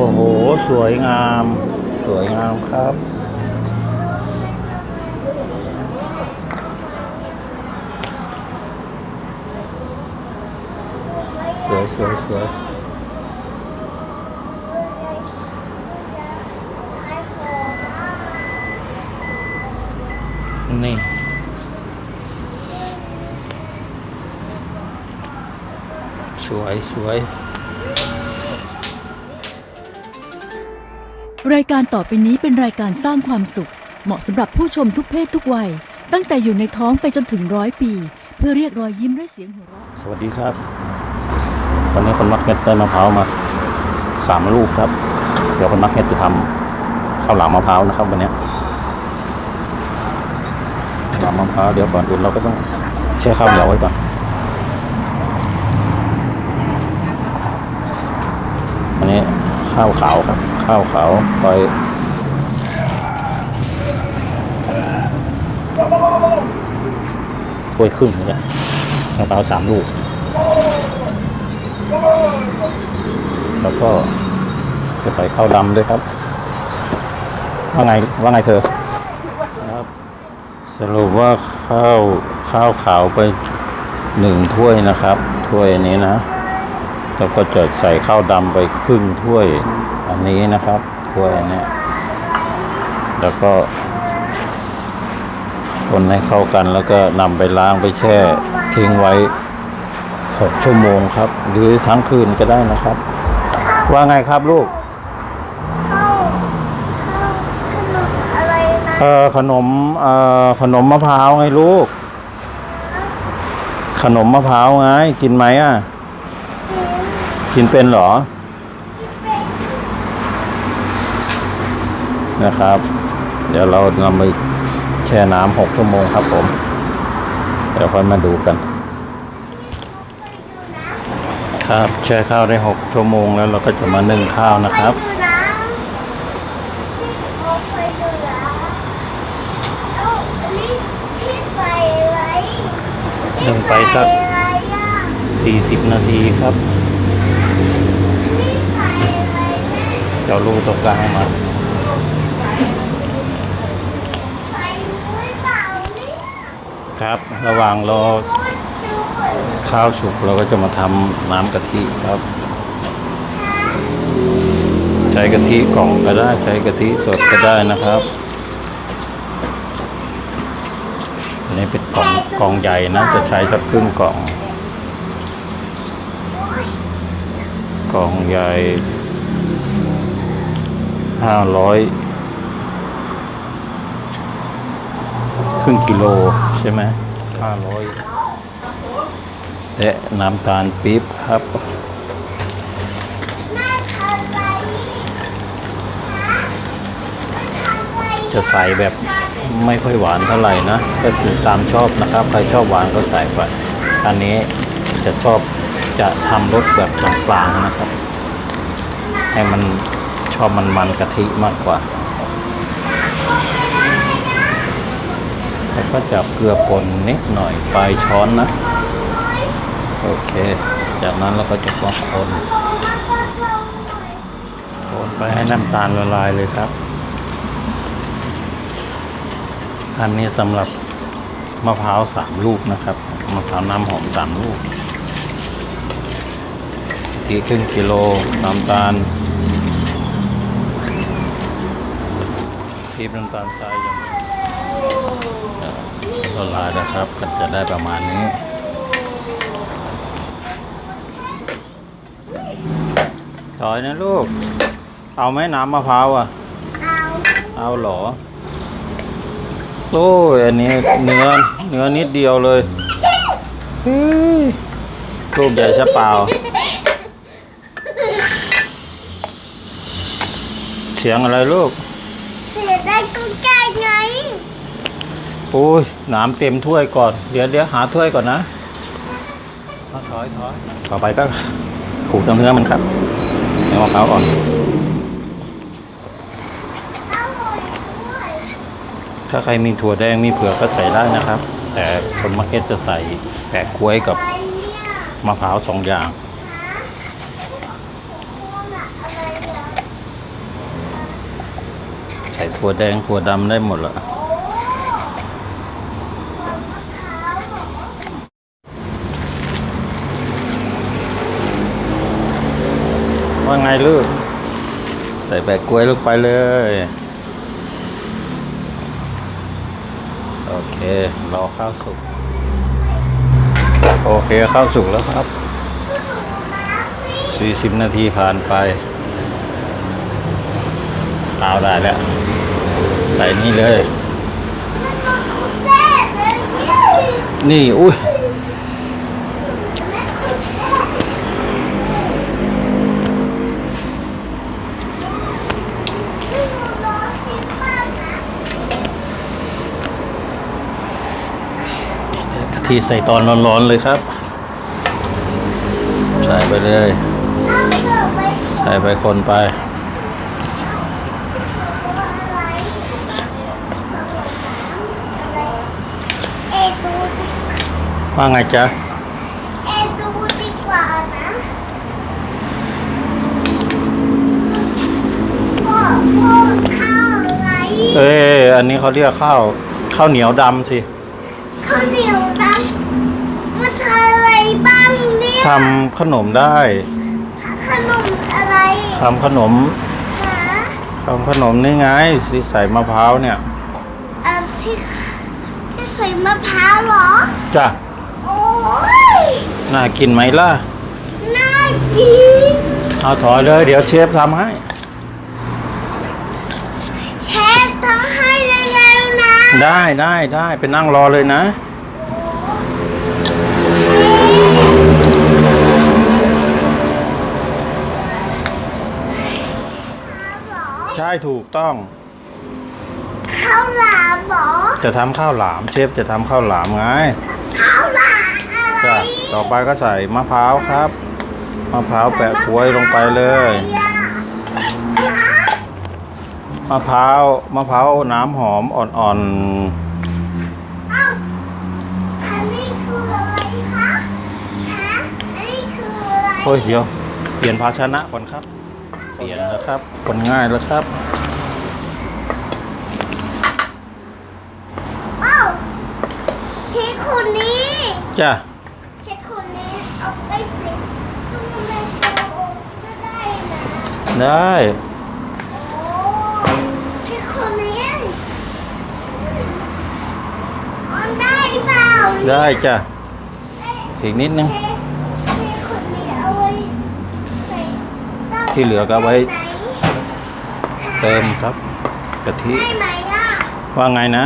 โอ้โห สวยงาม สวยงามครับ สวยสวยสวยนี่สวยสวย รายการต่อไปนี้เป็นรายการสร้างความสุข เหมาะสำหรับผู้ชมทุกเพศทุกวัย ตั้งแต่อยู่ในท้องไปจนถึงร้อยปี เพื่อเรียกรอยยิ้มและเสียงหัวเราะสวัสดีครับ วันนี้คนมักเห็ดได้มะพร้าวมาสามลูกครับ เดี๋ยวคนมักเห็ดจะทำข้าวหลามมะพร้าวนะครับวันนี้หลามมะพร้าวเดี๋ยวก่อนอื่นเราก็ต้องแช่ข้าวเหนียวไว้ก่อนอันนี้ข้าวขาวครับ ข้าวขาวไปถ้วยครึ่งเนี่ยมะพร้าสามลูก แล้วก็จะใส่ข้าวดำด้วยครับ ว่าไงว่าไงเธอครับสรุปว่าข้าวข้าวขาวไปหนึ่งถ้วยนะครับ ถ้วยนี้นะ แล้วก็จะใส่ข้าวดำไปครึ่งถ้วย อันนี้นะครับถ้วยอันเนี้ยแล้วก็ คนให้เข้ากันแล้วก็นำไปล้างไปแช่ทิ้งไว้หกชั่วโมงครับ หรือทั้งคืนก็ได้นะครับ ว่าไงครับลูกเข้าเข้าขนมอะไรนะเออขนมเอ่อขนมมะพร้าวไงลูก ขนมมะพร้าวไง กินไหมอะ กินเป็นเหรอ นะครับ เดี๋ยวเรานำไปแช่น้ำหกชั่วโมงครับผม เดี๋ยวค่อยมาดูกัน ครับแช่ข้าวได้หกชั่วโมงแล้วเราก็จะมานึ่งข้าวนะครับนึ่งไปสักพี่ใอะไรอะ40นาทีครับพี่ใส่อะไรแม่เดี๋ยวลูกตรงกลางมา ใส่หรือเปล่าเนี่ย ครับ ระหว่างรอข้าวสุกเราก็จะมาทำน้ำกะทิครับ ใช้กะทิกล่องก็ได้ใช้กะทิสดก็ได้นะครับอันนี้เป็นกล่องกล่องใหญ่นะจะใช้สักครึ่งกล่อง กล่องใหญ่ห้าร้อย รึ่งกิโลใช่ไหมห้าร้อยและน้ำตาลปี๊บครับแม่ทำอะไรฮะแม่ทำอะไรจะใส่แบบไม่ค่อยหวานเท่าไหร่นะ ก็คือตามชอบนะครับ ใครชอบหวานก็ใส่ไป อันนี้จะชอบจะทำรสแบบกลางๆนะครับ ให้มันชอบมันมันๆกะทิมากกว่า แล้วก็จับเกลือป่นนิดหน่อยปลายช้อนนะ โอเค จากนั้นเราก็จะมาคนคนไปให้น้ำตาลละลายเลยครับ อันนี้สำหรับมะพร้าวสามลูกนะครับมะพร้าวน้ำหอมสามลูกทีครึ่งกิโลน้ำตาลทีบน้ำตาลทรายอย่างนี้ ละลายนะครับก็จะได้ประมาณนี้ถอยนะลูก เอาไหมน้ำมะพร้าวอะ เอาเอาหรอโอ้ยอันนี้เนื้อเนื้อนิดเดียวเลยลูกใหญ่ช่เปล่า เสียงอะไรลูก เสียได้ก็แก้ไง โอ้ยน้ำเต็มถ้วยก่อน เดี๋ยวเดี๋ยวหาถ้วยก่อนนะเอาถอยถอยต่อไปก็ขูดเนื้อมันครับเนื้อมะพร้าวอ่อนถ้าใครมีถั่วแดงมีเผือกก็ใส่ได้นะครับ แต่คนมาร์เก็ตจะใส่แปะกล้วยกับมะพร้าวสองอย่างพวกน่ะอะไรเนี่ยส่ถั่วแดงถั่วดำได้หมดละโอ้มะพร้าวเหรอ ว่าไงลูก ใส่แปะกล้วยลงไปเลย โอเค รอข้าวสุก โอเคข้าวสุกแล้วครับ 40 นาทีผ่านไปเอาได้แล้ว ใส่นี่เลยมันมาคุณแม่เลยเนี่ยนี่ อุ้ย แม่คุณแม่ไม่รู้รอชิมบ้างนะ กะทิใส่ตอนร้อนๆเลยครับ ใส่ไปเลยเอาเถอะไปใส่ไปคนไปอะไรอะไรเอ็ดูดิว่าไงจ๊ะเอ็ดูดีกว่านะพ่อพ่อข้าวอะไรเอ้ยอันนี้เขาเรียกข้าวข้าวเหนียวดำสิ ข้าวเหนียวดำมันทำอะไรบ้างเนี่ยทำขนมได้ขนมอะไรทำขนมหาทำขนมนี่ไงที่ใส่มะพร้าวเนี่ยเอ่อที่ที่ใส่มะพร้าวเหรอ จ้ะโอ้ยน่ากินไหมล่ะ น่ากิน เอาถอยเลย เดี๋ยวเชฟทำให้ เชฟทำให้เร็วๆนะ ได้ได้ได้ไปนั่งรอเลยนะเหรอใช่ถูกต้อง ข้าวหลามเหรอจะทำข้าวหลามเชฟจะทำข้าวหลามไงข้าวหลามอะไรจ้ะต่อไปก็ใส่มะพร้าวครับ มะพร้าวแปะกล้วยลงไปเลยมะพร้าว มะพร้าวน้ำหอมอ่อนเอ้าอันนี้คืออะไรคะฮะอันนี้คืออะไรๆโอ้ยเดี๋ยว เปลี่ยนภาชนะก่อนครับ เปลี่ยนแล้วครับคนง่ายแล้วครับเอ้าเชฟคนนี้จ้ะเช็คคนนี้เอาไปสิทำไมโตก็ได้นะได้ ได้จ้ะ อีกนิดนึง เช็คเช็คคนนี้เอาไว้ใส่ต้า ที่เหลือก็เอาไว้ ด้หม เติมครับกะทิ ได้ไหมอ่ะ ว่าไงนะ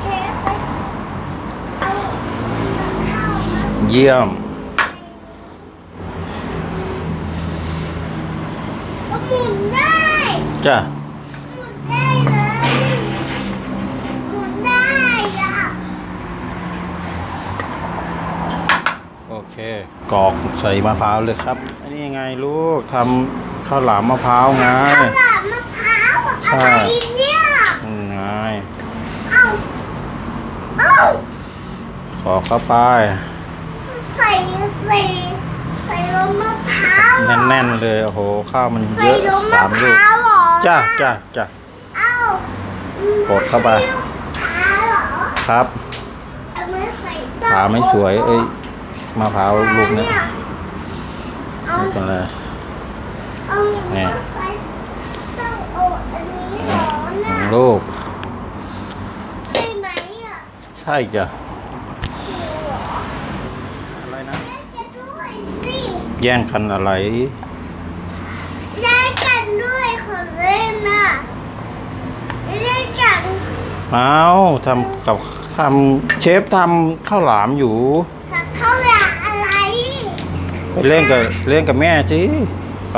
เช็คไปเอาข้าวมา เยี่ยม ก็หมุนได้ จ้ะ เคกรอกใส่มะพร้าวเลยครับ อันนี้ไงลูกทำข้าวหลามมะพร้าวไงข้าวหลามมะพร้าวอะไรเนี่ยอืมไงเอ้าเอ้ากรอกเข้าไปใส่ใส่ใส่ลมมะพร้าวเหรอแน่นๆเลยโอ้โหข้าวมันใส่เยอะลมสามมะพลูกร้าวเหรอจ้ะจ้ะจ้ะเอ้ากดเข้าไปมะพร้าวเหรอครับเอามือใส่เต้ขาไม่สวยเอ้ย มะพร้าวลูกเนี่ยเอาไม่เป็นไรเอาเนี่ยมือใส่เต้าโอ้อันนี้เหรอหน่ะนึ่งลูกใช่ไหมอะใช่จ้ะอะไรนะแม่จะด้วยสิแย่งกันอะไรแยกกันด้วยคนเล่นน่ะแยกกันเอาทำกับทำเชฟทำข้าวหลามอยู่ถ้าเขาอยากอะไร ไปเล่นกับเล่นกับแม่สิไป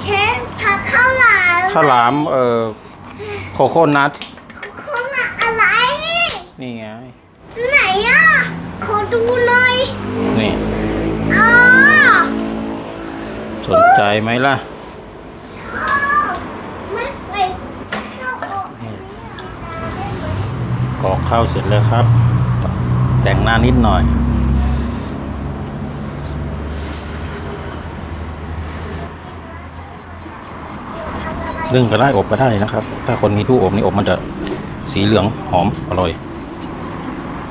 เชฟถ้าเขาอยากข้าวหลามเอ่อโคโค่นัทเขาอยากอะไร นี่ไงไหนอะขอดูหน่อยนี่อ๋อสนใจไหมล่ะชอบไม่ใส่ข้าวอบอันนี้ได้ไหมกรอกข้าวเสร็จแล้วครับ แต่งหน้านิดหน่อย นึ่งก็ได้อบก็ได้นะครับ ถ้าคนมีตู้อบนี่อบมันจะสีเหลืองหอมอร่อย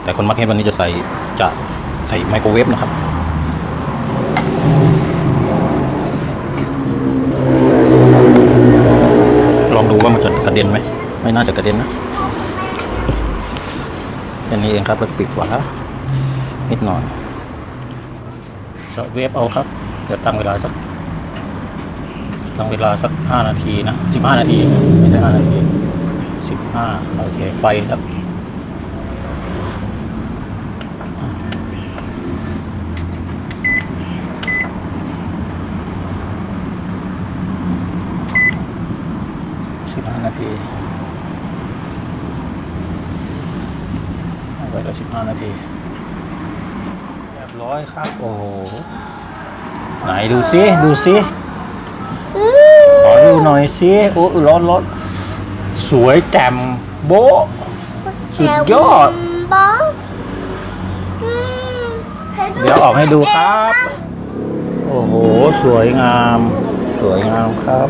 แต่คนมักเห็ดวันนี้จะใส่จะใส่ไมโครเวฟนะครับลองดูว่ามันจะกระเด็นไหมไม่น่าจะกระเด็นนะแค่นี้เองครับแล้วปิดฝานิดหน่อยเวฟเอาครับเดี๋ยวตั้งเวลาสัก ตั้งเวลาสักห้านาทีนะสิบห้านาทีไม่ใช่ห้านาทีสิบห้าโอเคไฟครับสิบห้านาทีไว้แล้วสิบห้านาทีเรียบร้อยครับ โอ้โหไหนดูซิดูซิ ดูหน่อยซิโอ้ร้อนร้อนสวยแจ่มโบ๊ะ สุดยอดบ้าอืมให้เดี๋ยวออกให้ดูครับ โอ้โห สวยงาม สวยงามครับ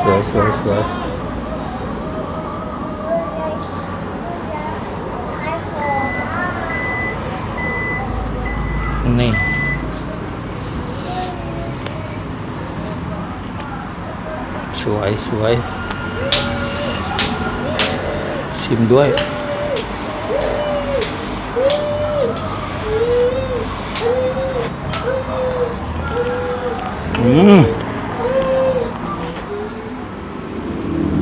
สวยสวยสวย ให้ของ นี่สวยสวย ชิมด้วย อืม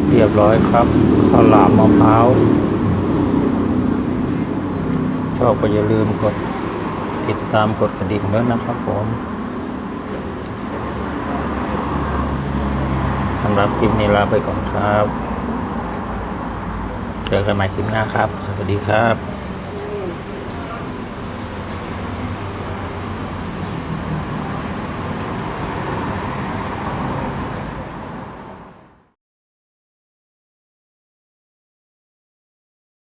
เรียบร้อยครับ ข้าวหลามมะพร้าว ชอบก็อย่าลืมกด ติดตามกดกระดิ่งด้วยนะครับผมสำหรับคลิปนี้ลาไปก่อนครับ เจอกันใหม่คลิปหน้าครับ สวัสดีครับ